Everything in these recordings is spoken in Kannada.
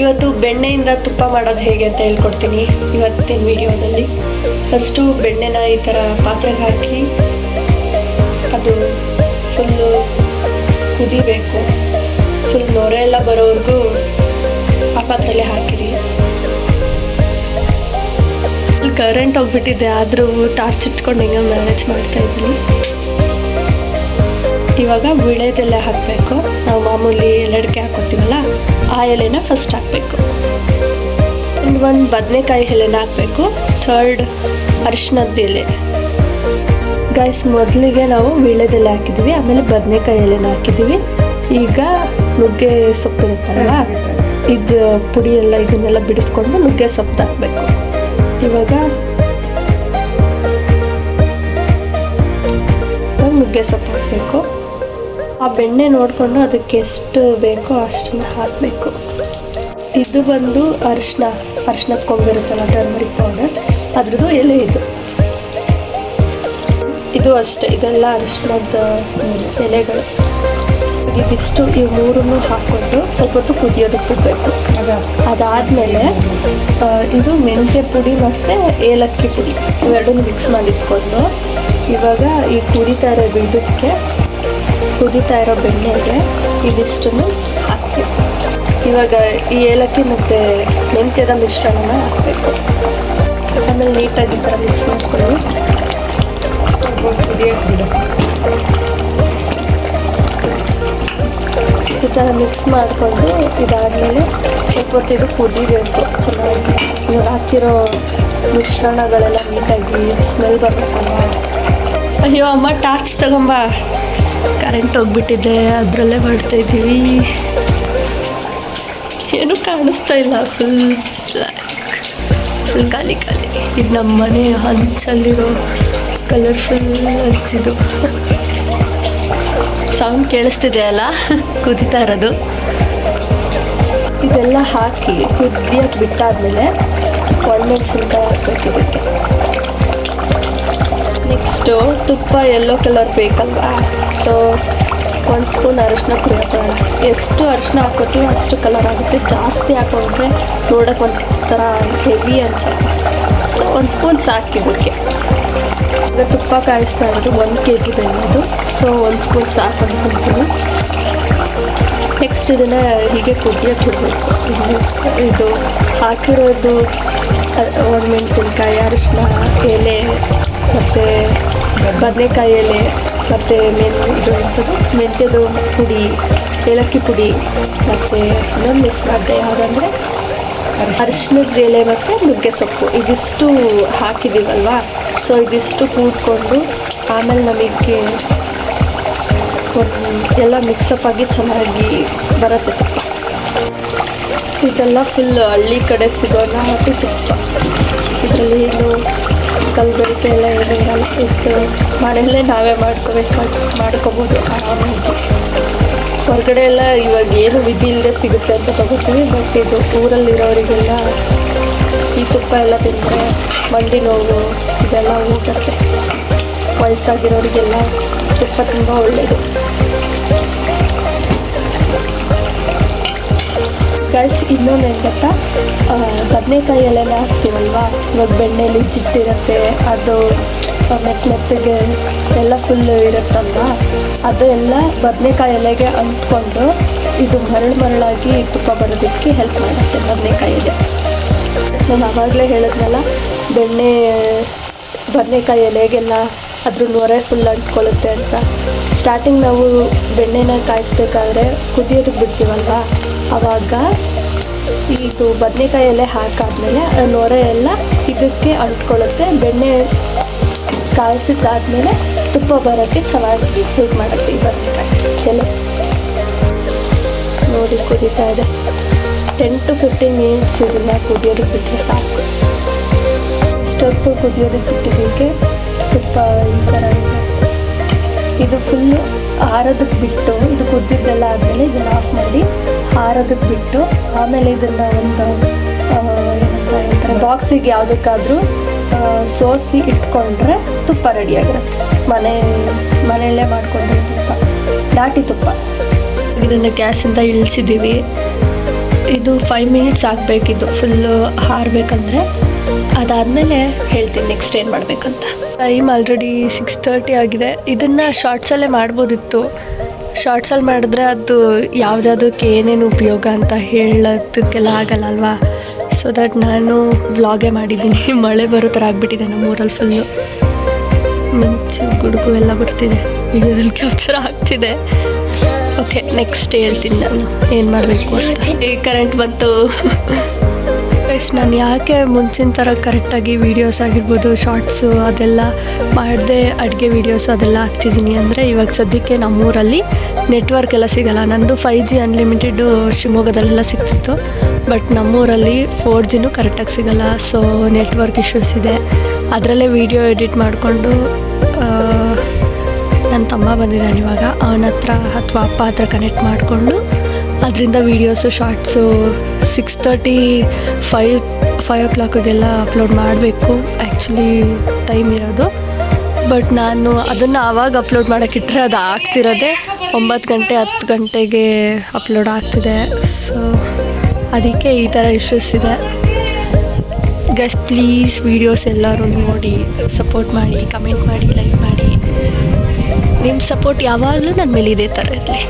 ಇವತ್ತು ಬೆಣ್ಣೆಯಿಂದ ತುಪ್ಪ ಮಾಡೋದು ಹೇಗೆ ಅಂತ ಹೇಳ್ಕೊಡ್ತೀನಿ ಇವತ್ತಿನ ವಿಡಿಯೋದಲ್ಲಿ. ಫಸ್ಟು ಬೆಣ್ಣೆನ ಈ ಥರ ಪಾತ್ರೆಗೆ ಹಾಕಿ ಅದು ಫುಲ್ಲು ಕುದಿಬೇಕು. ಫುಲ್ ನೊರೆ ಎಲ್ಲ ಬರೋವರೆಗೂ ಆ ಪಾತ್ರೆಯಲ್ಲಿ ಹಾಕಿರಿ. ಕರೆಂಟ್ ಹೋಗ್ಬಿಟ್ಟಿದೆ, ಆದರೂ ಟಾರ್ಚ್ ಇಟ್ಕೊಂಡು ಹಿಂಗೆ ಮ್ಯಾನೇಜ್ ಮಾಡ್ತಾ ಇದ್ದೀನಿ. ಇವಾಗ ಬಿಳೆದೆಲ್ಲ ಹಾಕಬೇಕು. ಮಾಮೂಲಿ ಎಲೆಡಿಕೆ ಹಾಕೋತೀವಲ್ಲ ಆ ಎಲೆನ ಫಸ್ಟ್ ಹಾಕಬೇಕು. ಆ್ಯಂಡ್ ಒಂದು ಬದನೆಕಾಯಿ ಎಲೆನ ಹಾಕಬೇಕು ಥರ್ಡ್ ಅರಿಶಿನದ ಎಲೆ. ಗೈಸ್ ಮೊದಲಿಗೆ ನಾವು ವೀಳ್ಯದೆಲೆ ಹಾಕಿದ್ದೀವಿ ಆಮೇಲೆ ಬದನೆಕಾಯಿ ಎಲೆನ ಹಾಕಿದ್ದೀವಿ ಈಗ ನುಗ್ಗೆ ಸೊಪ್ಪು ಇರುತ್ತಲ್ವ, ಇದು ಪುಡಿ ಎಲ್ಲ ಇದನ್ನೆಲ್ಲ ಬಿಡಿಸ್ಕೊಂಡು ನುಗ್ಗೆ ಸೊಪ್ಪು ಹಾಕಬೇಕು. ಇವಾಗ ನುಗ್ಗೆ ಸೊಪ್ಪು ಹಾಕಬೇಕು. ಆ ಬೆಣ್ಣೆ ನೋಡಿಕೊಂಡು ಅದಕ್ಕೆ ಎಷ್ಟು ಬೇಕೋ ಅಷ್ಟನ್ನು ಹಾಕಬೇಕು. ಇದು ಬಂದು ಅರಿಶಿನ ಅರಿಶಿನದ ಕೊಂಬಿರುತ್ತಲ್ಲ ಟರ್ಮರಿಕ್ ಪೌಡರ್ ಅದ್ರದ್ದು ಎಲೆ ಇದು. ಇದು ಅಷ್ಟೇ, ಇದೆಲ್ಲ ಅರಿಶಿನದ ಎಲೆಗಳು. ಇದಿಷ್ಟು ಈ ಮೂರನ್ನು ಹಾಕ್ಕೊಂಡು ಸ್ವಲ್ಪ ಹೊತ್ತು ಕುದಿಯೋದಕ್ಕೆ ಬೇಕು ಅದಾದಮೇಲೆ ಇದು ಮೆಂತ್ಯ ಪುಡಿ ಮತ್ತು ಏಲಕ್ಕಿ ಪುಡಿ. ಇವೆರಡನ್ನು ಮಿಕ್ಸ್ ಮಾಡಿಟ್ಕೊಂಡು ಇವಾಗ ಈ ಪುಡಿ ಇರೋ ಇದಕ್ಕೆ ಕುದಿತಾ ಇರೋ ಬೆಣ್ಣೆಗೆ ಇದಿಷ್ಟನ್ನು ಹಾಕಬೇಕು ಇವಾಗ ಈ ಏಲಕ್ಕಿ ಮತ್ತು ಮೆಂತ್ಯದ ಮಿಶ್ರಣನ ಹಾಕಬೇಕು. ಆಮೇಲೆ ನೀಟಾಗಿ ಥರ ಮಿಕ್ಸ್ ಮಾಡ್ಕೊಳ್ಳಿ. ಈ ಥರ ಮಿಕ್ಸ್ ಮಾಡಿಕೊಂಡು ಇದಾದಮೇಲೆ ಸ್ವಲ್ಪ ಹೊತ್ತು ಇದು ಕುದಿಬೇಕು. ಚೆನ್ನಾಗಿ ಇವಾಗ ಹಾಕಿರೋ ಮಿಶ್ರಣಗಳೆಲ್ಲ ನೀಟಾಗಿ ಸ್ಮೆಲ್ ಬರಬೇಕಲ್ಲ ಅಯ್ಯೋ, ಅಮ್ಮ ಟಾರ್ಚ್ ತಗೊಂಬ. ಕರೆಂಟ್ ಹೋಗ್ಬಿಟ್ಟಿದೆ, ಅದರಲ್ಲೇ ಮಾಡ್ತಾ ಇದ್ದೀವಿ. ಏನೂ ಕಾಣಿಸ್ತಾ ಇಲ್ಲ ಫುಲ್ ಫುಲ್ ಖಾಲಿ ಖಾಲಿ. ಇದು ನಮ್ಮ ಮನೆ ಹಂಚಲ್ಲಿರೋ ಕಲರ್ಫುಲ್ ಹಂಚಿದು ಸೌಂಡ್ ಕೇಳಿಸ್ತಿದೆ ಅಲ್ಲ? ಕುದಿತಾ ಇರೋದು. ಇದೆಲ್ಲ ಹಾಕಿ ಕುದಿಯೋಕೆ ಬಿಟ್ಟಾದಮೇಲೆ ಒಣಮೆಣಸಿನ್ಕಾಯಿ ಹಾಕ್ಬೇಕು ಇದಕ್ಕೆ. ನೆಕ್ಸ್ಟು ತುಪ್ಪ ಎಲ್ಲೋ ಕಲರ್ ಬೇಕಲ್ವಾ? ಸೊ ಒಂದು ಸ್ಪೂನ್ ಅರಿಶಿನ ಪುಡಿ ಎಷ್ಟು ಅರಿಶಿನ ಹಾಕೋತೀವಿ ಅಷ್ಟು ಕಲರ್ ಆಗುತ್ತೆ. ಜಾಸ್ತಿ ಹಾಕೊಂಡ್ರೆ ನೋಡೋಕೆ ಒಂಥರ ಹೆವಿ ಅನ್ಸುತ್ತೆ. ಸೊ ಒಂದು ಸ್ಪೂನ್ ಸಾಕು ಇದಕ್ಕೆ. ಈಗ ತುಪ್ಪ ಕಾಯಿಸ್ತಾ ಇರೋದು ಒಂದು ಕೆ ಜಿ ಬೆಳೆಯೋದು ಸೊ ಒಂದು ಸ್ಪೂನ್ ಸಾಕು ಅನ್ಕೊಂತೀನಿ ನೆಕ್ಸ್ಟ್ ಇದನ್ನು ಹೀಗೆ ಕುದಿಯೋಕೆ ಬಿಡಬೇಕು ಇದು ಹಾಕಿರೋದು ಒಣಮೆಣಸಿನ್ಕಾಯಿ ಅರಿಶಿನ ಎಲೆ ಮತ್ತು ಬದನೆಕಾಯಿ ಎಲೆ ಮತ್ತು ಮೆನ್ ಇದು ಮೆಂತ್ಯದು ಪುಡಿ, ಏಲಕ್ಕಿ ಪುಡಿ, ಮತ್ತು ಇನ್ನೊಂದು ಮಿಸ್ ಮಾಡಿದೆ ಯಾವುದಂದರೆ ಅರಿಶಿನದ ಎಲೆ ಮತ್ತು ನುಗ್ಗೆ ಸೊಪ್ಪು. ಇದಿಷ್ಟು ಹಾಕಿದ್ದೀವಲ್ವಾ? ಸೊ ಇದಿಷ್ಟು ಕೂಡ್ಕೊಂಡು ಆಮೇಲೆ ನಮಗೆ ಎಲ್ಲ ಮಿಕ್ಸಪ್ ಆಗಿ ಚೆನ್ನಾಗಿ ಬರುತ್ತೆ ತುಪ್ಪ. ಇದೆಲ್ಲ ಫುಲ್ ಹಳ್ಳಿ ಕಡೆ ಸಿಗೋಣ ಮತ್ತು ತುಪ್ಪ ಇದರಲ್ಲಿ ಏನು ಕಲ್ಗರಿಕೆ ಎಲ್ಲ ಇರೋದ್ರಲ್ಲಿ ಇತ್ತು ಮನೆಯಲ್ಲೇ ನಾವೇ ಮಾಡ್ಕೋಬೇಕು ಮಾಡ್ಕೋಬೋದು. ಆರಾಮಾಗಿ ಹೊರಗಡೆ ಎಲ್ಲ ಇವಾಗ ಏನು ವಿಧಿ ಇಲ್ಲದೆ ಸಿಗುತ್ತೆ ಅಂತ ತಗೋತೀವಿ ಬಟ್ ಇದು ಊರಲ್ಲಿರೋರಿಗೆಲ್ಲ ಈ ತುಪ್ಪ ಎಲ್ಲ ತಿಂದರೆ ಮಂಡಿ ನೋವು, ಇದೆಲ್ಲ ಊಟಕ್ಕೆ ವಯಸ್ಸಾಗಿರೋರಿಗೆಲ್ಲ ತುಪ್ಪ ತುಂಬ ಒಳ್ಳೆಯದು ಗೈಸ್ ಇನ್ನೊಂದು ಏನು ಗೊತ್ತಾ ಬದನೆಕಾಯಿ ಎಲೆನ ಹಾಕ್ತೀವಲ್ವಾ? ಇವಾಗ ಬೆಣ್ಣೆಲಿ ಚಿಟ್ಟಿರುತ್ತೆ, ಅದು ಮೆತ್ತ ಮೆತ್ತಗೆ ಎಲ್ಲ ಫುಲ್ಲು ಇರುತ್ತಲ್ವ? ಅದು ಎಲ್ಲ ಬದನೆಕಾಯಿ ಎಲೆಗೆ ಅಂಟ್ಕೊಂಡು ಇದು ಮರಳು ಮರಳಾಗಿ ತುಪ್ಪ ಬರೋದಕ್ಕೆ ಹೆಲ್ಪ್ ಮಾಡುತ್ತೆ ಬದನೆಕಾಯಿ ಎಲೆ ನಾನು ಆವಾಗಲೇ ಹೇಳಿದ್ನಲ್ಲ, ಬೆಣ್ಣೆ, ಬದನೆಕಾಯಿ ಎಲೆಗೆಲ್ಲ ಅದ್ರ ನೊರೆ ಫುಲ್ ಅಂಟ್ಕೊಳ್ಳುತ್ತೆ ಅಂತ. ಸ್ಟಾರ್ಟಿಂಗ್ ನಾವು ಬೆಣ್ಣೆನ ಕಾಯಿಸ್ಬೇಕಾದ್ರೆ ಕುದಿಯೋದಕ್ಕೆ ಬಿಡ್ತೀವಲ್ವ? ಆವಾಗ ಇದು ಬದನೆಕಾಯಿ ಎಲೆ ಹಾಕಾದ್ಮೇಲೆ ನೊರೆ ಎಲ್ಲ ಇದಕ್ಕೆ ಅಂಟ್ಕೊಳ್ಳುತ್ತೆ. ಬೆಣ್ಣೆ ಕಾಯಿಸಿದ್ದಾದ್ಮೇಲೆ ತುಪ್ಪ ಬರೋಕ್ಕೆ ಚೆನ್ನಾಗಿ ಹೇಗೆ ಮಾಡುತ್ತೆ ಈ ಬದನೆಕಾಯಿ. ಎಲೆ ನೋಡಿ ಕುದೀತಾ ಇದೆ. ಟೆನ್ ಟು ಫಿಫ್ಟೀನ್ ಮಿನಿಟ್ಸ್ ಇದನ್ನ ಕುದಿಯೋದಕ್ಕೆ ಬಿಟ್ಟರೆ ಸಾಕು. ಇಷ್ಟೊತ್ತು ಕುದಿಯೋದಕ್ಕೆ ಬಿಟ್ಟಿದ್ದಕ್ಕೆ ತುಪ್ಪ ಈ ಥರ ಇದೆ. ಫುಲ್ಲು ಹಾರೋದಕ್ಕೆ ಬಿಟ್ಟು, ಇದು ಕುದ್ದಿದ್ದೆಲ್ಲ ಆದಮೇಲೆ ಇದನ್ನು ಆಫ್ ಮಾಡಿ ಆರೋದಕ್ಕೆ ಬಿಟ್ಟು, ಆಮೇಲೆ ಇದನ್ನು ಒಂದು ಏನಂತ ಬಾಕ್ಸಿಗೆ ಯಾವುದಕ್ಕಾದರೂ ಸೋಸಿ ಇಟ್ಕೊಂಡ್ರೆ ತುಪ್ಪ ರೆಡಿಯಾಗಿರುತ್ತೆ ಮನೆ, ಮನೆಯಲ್ಲೇ ಮಾಡಿಕೊಂಡ್ರೆ ತುಪ್ಪ, ನಾಟಿ ತುಪ್ಪ. ಇದನ್ನು ಗ್ಯಾಸಿಂದ ಇಳಿಸಿದ್ದೀವಿ. ಇದು ಫೈವ್ ಮಿನಿಟ್ಸ್ ಆಗಬೇಕಿದ್ದು ಫುಲ್ಲು ಹಾರಬೇಕಂದ್ರೆ ಅದಾದಮೇಲೆ ಹೇಳ್ತೀನಿ ನೆಕ್ಸ್ಟ್ ಏನು ಮಾಡಬೇಕಂತ. ಟೈಮ್ ಆಲ್ರೆಡಿ ಸಿಕ್ಸ್ ತರ್ಟಿ ಆಗಿದೆ. ಇದನ್ನು ಶಾರ್ಟ್ಸಲ್ಲೇ ಮಾಡ್ಬೋದಿತ್ತು. ಶಾರ್ಟ್ಸಲ್ಲಿ ಮಾಡಿದ್ರೆ ಅದು ಯಾವುದಾದಕ್ಕೆ ಏನೇನು ಉಪಯೋಗ ಅಂತ ಹೇಳೋದಕ್ಕೆಲ್ಲ ಆಗಲ್ಲ ಅಲ್ವಾ? ಸೊ ದಟ್ ನಾನು ವ್ಲಾಗೇ ಮಾಡಿದ್ದೀನಿ. ಮಳೆ ಬರೋ ಥರ ಆಗಿಬಿಟ್ಟಿದೆ ನಮ್ಮೂರಲ್ಲಿ ಫುಲ್ಲು ಮುಂಚೆ ಗುಡುಗು ಎಲ್ಲ ಬರ್ತಿದೆ. ವಿಡಿಯೋದಲ್ಲಿ ಕ್ಯಾಪ್ಚರ್ ಆಗ್ತಿದೆ. ಓಕೆ ನೆಕ್ಸ್ಟ್ ಹೇಳ್ತೀನಿ ನಾನು. ಏನು ಮಾಡಬೇಕು ಅಂತ. ಕರೆಂಟ್ ಬಂತು. ಗೈಸ್ ನಾನು ಯಾಕೆ ಮುಂಚಿನ ಥರ ಕರೆಕ್ಟಾಗಿ ವೀಡಿಯೋಸ್ ಆಗಿರ್ಬೋದು ಶಾರ್ಟ್ಸು ಅದೆಲ್ಲ ಮಾಡದೆ ಅಡುಗೆ ವೀಡಿಯೋಸ್ ಅದೆಲ್ಲ ಹಾಕ್ತಿದ್ದೀನಿ ಅಂದರೆ ಇವಾಗ ಸದ್ಯಕ್ಕೆ ನಮ್ಮೂರಲ್ಲಿ ನೆಟ್ವರ್ಕ್ ಎಲ್ಲ ಸಿಗಲ್ಲ. ನಂದು ಫೈ ಜಿ ಅನ್ಲಿಮಿಟೆಡು ಶಿವಮೊಗ್ಗದಲ್ಲೆಲ್ಲ ಸಿಗ್ತಿತ್ತು ಬಟ್ ನಮ್ಮೂರಲ್ಲಿ ಫೋರ್ ಜಿನೂ ಕರೆಕ್ಟಾಗಿ ಸಿಗಲ್ಲ. ಸೊ ನೆಟ್ವರ್ಕ್ ಇಶ್ಯೂಸ್ ಇದೆ. ಅದರಲ್ಲೇ ವೀಡಿಯೋ ಎಡಿಟ್ ಮಾಡಿಕೊಂಡು ನನ್ನ ತಮ್ಮ ಬಂದಿದ್ದಾನೆ ಇವಾಗ. ಅವನ ಹತ್ರ ಅಥವಾ ಅಪ್ಪ ಹತ್ರ ಕನೆಕ್ಟ್ ಮಾಡಿಕೊಂಡು ಅದರಿಂದ videos shorts six thirty five five ಓ ಕ್ಲಾಕಿಗೆಲ್ಲ ಅಪ್ಲೋಡ್ ಮಾಡಬೇಕು. ಆ್ಯಕ್ಚುಲಿ ಟೈಮ್ ಇರೋದು. ಬಟ್ ನಾನು ಅದನ್ನು ಆವಾಗ ಅಪ್ಲೋಡ್ ಮಾಡೋಕ್ಕಿಟ್ರೆ ಅದು ಆಗ್ತಿರೋದೆ. ಒಂಬತ್ತು ಗಂಟೆ, ಹತ್ತು ಗಂಟೆಗೆ ಅಪ್ಲೋಡ್ ಆಗ್ತಿದೆ. ಸೊ ಅದಕ್ಕೆ ಈ ಥರ ಇಶ್ಯೂಸ್ ಇದೆ. ಗಸ್ ಪ್ಲೀಸ್ ವೀಡಿಯೋಸ್ ಎಲ್ಲರೂ ನೋಡಿ ಸಪೋರ್ಟ್ ಮಾಡಿ ಕಮೆಂಟ್ ಮಾಡಿ ಲೈಕ್ ಮಾಡಿ. ನಿಮ್ಮ ಸಪೋರ್ಟ್ ಯಾವಾಗಲೂ ನನ್ನ ಮೇಲೆ ಇದೇ ಥರ ಇರಲಿ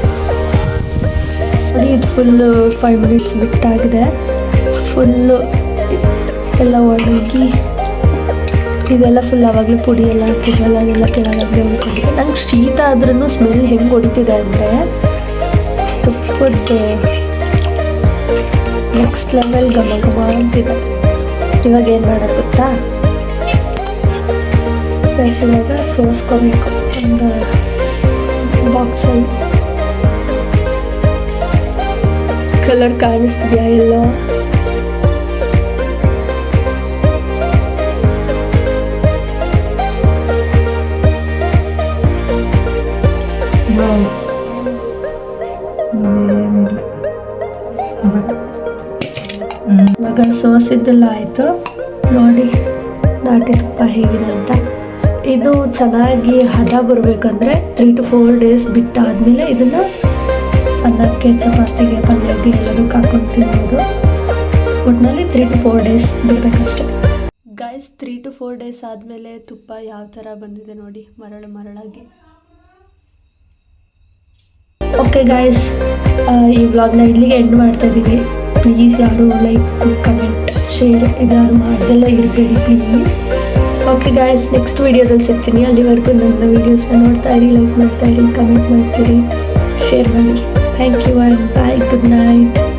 ನೋಡಿ ಇದು ಫುಲ್ಲು ಫೈವ್ ಮಿನಿಟ್ಸ್ ಬಿಟ್ಟಾಗಿದೆ. ಫುಲ್ಲು ಎಲ್ಲ ಒಣಗಿ, ಇದೆಲ್ಲ ಫುಲ್ ಆವಾಗಲೇ ಪುಡಿ ಎಲ್ಲ ಹಾಕಿದ್ವಲ್ಲ, ಅದೆಲ್ಲ ಕೆಳಗಾಗದೆ ಉಳ್ಕೊಂಡಿದೆ. ನಂಗೆ ಶೀತ ಆದ್ರೂ ಸ್ಮೆಲ್ ಹೆಂಗೆ ಹೊಡಿತಿದೆ ಅಂದರೆ, ತುಪ್ಪದ್ದು ನೆಕ್ಸ್ಟ್ ಲೆವೆಲ್ ಘಮ ಘಮ ಅಂತಿದೆ. ಇವಾಗ ಏನು ಮಾಡೋದು ಗೊತ್ತಾ? ಬೇಸಿದಾಗ ಸೋಸ್ಕೋಬೇಕು. ಒಂದು ಬಾಕ್ಸಲ್ಲಿ ಕಲರ್ ಕಾಣಿಸ್ತಿದೆಯಾ ಎಲ್ಲ ಇವಾಗ ಸೋಸಿದ್ದೆಲ್ಲ ಆಯಿತು. ನೋಡಿ ನಾಟಿ ತುಪ್ಪ ಹೇಗಿದೆ ಅಂತ ಇದು ಚೆನ್ನಾಗಿ ಹದ ಬರಬೇಕಂದ್ರೆ ತ್ರೀ ಟು ಫೋರ್ ಡೇಸ್ ಬಿಟ್ಟಾದಮೇಲೆ ಇದನ್ನು ಅನ್ನಕ್ಕೆ ಚಪಾತಿಗೆ ಪಲ್ಯಕ್ಕೆ ಎಲ್ಲದಕ್ಕೆ ಹಾಕೊಂಡು ತಿನ್ಬೋದು. ಒಟ್ಟಿನಲ್ಲಿ three to four days ಬಿಡಬೇಕಷ್ಟೆ. Guys three to four days ಆದಮೇಲೆ ತುಪ್ಪ ಯಾವ ಥರ ಬಂದಿದೆ ನೋಡಿ, ಮರಳು ಮರಳಾಗಿ. ಓಕೆ ಗಾಯ್ಸ್ ಈ ವ್ಲಾಗ್ನ ಇಲ್ಲಿಗೆ ಎಂಡ್ ಮಾಡ್ತಾ ಇದ್ದೀನಿ ಪ್ಲೀಸ್ ಯಾರು ಲೈಕ್ ಕಮೆಂಟ್ ಶೇರ್ ಇದ್ಯಾರು ಮಾಡ್ದೆಲ್ಲ ಇರಬೇಡಿ ಪ್ಲೀಸ್ ಓಕೆ ಗಾಯ್ಸ್ ನೆಕ್ಸ್ಟ್ ವೀಡಿಯೋದಲ್ಲಿ ಸಿಗ್ತೀನಿ. ಅಲ್ಲಿವರೆಗೂ ನನ್ನ ವೀಡಿಯೋಸ್ನ ನೋಡ್ತಾ ಇರಿ ಲೈಕ್ ಮಾಡ್ತಾ ಇರಿ ಕಮೆಂಟ್ ಮಾಡ್ತೀರಿ ಶೇರ್ ಮಾಡಿ. Thank you and bye. Good night.